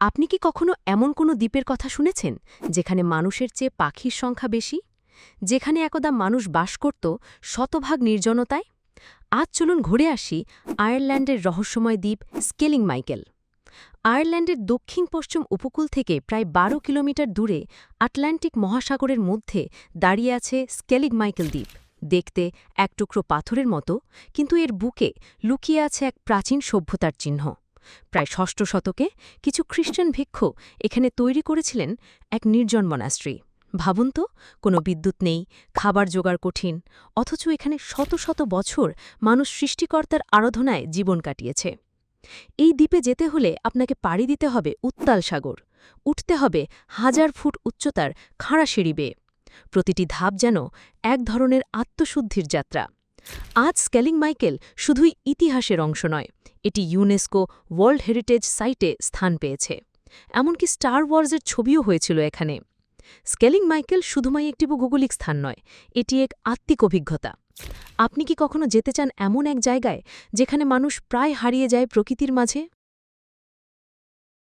আপনি কি কখনো এমন কোনো দ্বীপের কথা শুনেছেন, যেখানে মানুষের চেয়ে পাখির সংখ্যা বেশি? যেখানে একদা মানুষ বাস করত শতভাগ নির্জনতায়? আজ চলুন ঘুরে আসি আয়ারল্যান্ডের রহস্যময় দ্বীপ স্কেলিং মাইকেল আয়ারল্যান্ডের দক্ষিণ পশ্চিম উপকূল থেকে প্রায় বারো কিলোমিটার দূরে আটলান্টিক মহাসাগরের মধ্যে দাঁড়িয়ে আছে স্কেলিং মাইকেল দ্বীপ। দেখতে এক টুকরো পাথরের মতো, কিন্তু এর বুকে লুকিয়ে আছে এক প্রাচীন সভ্যতার চিহ্ন। প্রায় ষষ্ঠ শতকে কিছু খ্রিস্টান ভিক্ষু এখানে তৈরি করেছিলেন এক নির্জন মনাস্ট্রি। ভাবুন তো, কোনো বিদ্যুৎ নেই, খাবার জোগাড় কঠিন, অথচ এখানে শত শত বছর মানুষ সৃষ্টিকর্তার আরাধনায় জীবন কাটিয়েছে। এই দ্বীপে যেতে হলে আপনাকে পাড়ি দিতে হবে উত্তাল সাগর, উঠতে হবে হাজার ফুট উচ্চতার খাড়া সিঁড়ি বেয়ে। প্রতিটি ধাপ যেন এক ধরনের আত্মশুদ্ধির যাত্রা। আজ স্কেলিং মাইকেল শুধুই ইতিহাসের অংশ নয়, এটি ইউনেস্কো ওয়ার্ল্ড হেরিটেজ সাইটে স্থান পেয়েছে। এমনকি স্টার ওয়ার্সের ছবিও হয়েছিল এখানে। স্কেলিং মাইকেল শুধুমাই একটি ভৌগোলিক স্থান নয়, এটি এক আত্মিক অভিজ্ঞতা। আপনি কি কখনো যেতে চান এমন এক জায়গায় যেখানে মানুষ প্রায় হারিয়ে যায় প্রকৃতির মাঝে?